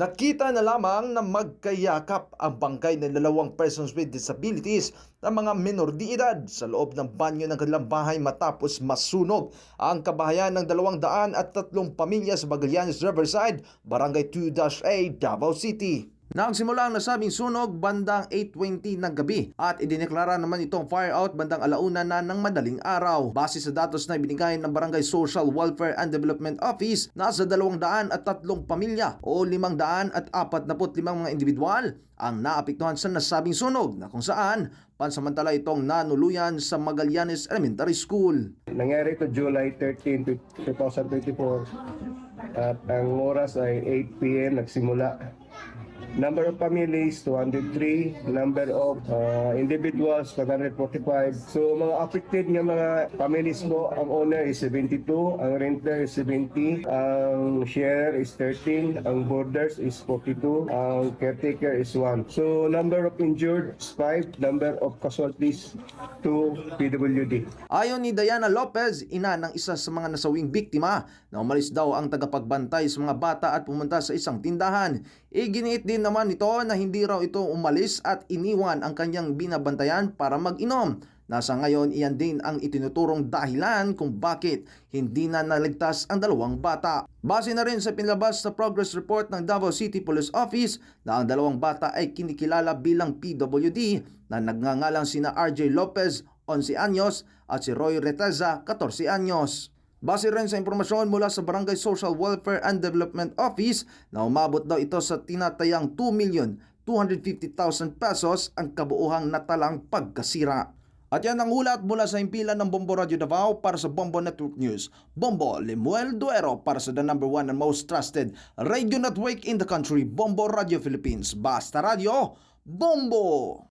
Nakita na lamang na magkayakap ang bangkay ng dalawang persons with disabilities na mga minor de edad sa loob ng banyo ng kanilang bahay matapos masunog ang kabahayan ng dalawang daan at tatlong pamilya sa Magallanes Riverside, Barangay 2-A, Davao City. Nagsimula ang nasabing sunog bandang 8.20 ng gabi at idineklara naman itong fire out bandang alauna na ng madaling araw. Base sa datos na ibinigay ng Barangay Social Welfare and Development Office, nasa 200 at tatlong pamilya o 500 at 45 mga individual ang naapektuhan sa nasabing sunog na kung saan pansamantala itong nanuluyan sa Magallanes Elementary School. Nangyari ito July 13, 2024 at ang oras ay 8 p.m. nagsimula. Number of families 203, number of uh, individuals 145. So mga affected nga mga families po, ang owner is 72, ang renter is 70, ang share is 13, ang boarders is 42, ang caretaker is 1. So number of injured is 5, number of casualties 2 PWD. Ayon ni Diana Lopez, ina ng isa sa mga nasawing biktima na umalis daw ang tagapagbantay sa mga bata at pumunta sa isang tindahan. Iginiit din naman nito na hindi raw ito umalis at iniwan ang kanyang binabantayan para mag-inom. Nasa ngayon iyan din ang itinuturong dahilan kung bakit hindi na naligtas ang dalawang bata. Base na rin sa pinlabas sa progress report ng Davao City Police Office na ang dalawang bata ay kinikilala bilang PWD na nagngangalang sina RJ Lopez 11 anyos at si Roy Reteza 14 anyos. Base rin sa impormasyon mula sa Barangay Social Welfare and Development Office na umabot daw ito sa tinatayang 2,250,000 pesos ang kabuuhang natalang pagkasira. At yan ang ulat mula sa impilan ng Bombo Radio Davao para sa Bombo Network News. Bombo Lemuel Duero para sa the number one and most trusted radio network in the country, Bombo Radio Philippines. Basta Radio, Bombo!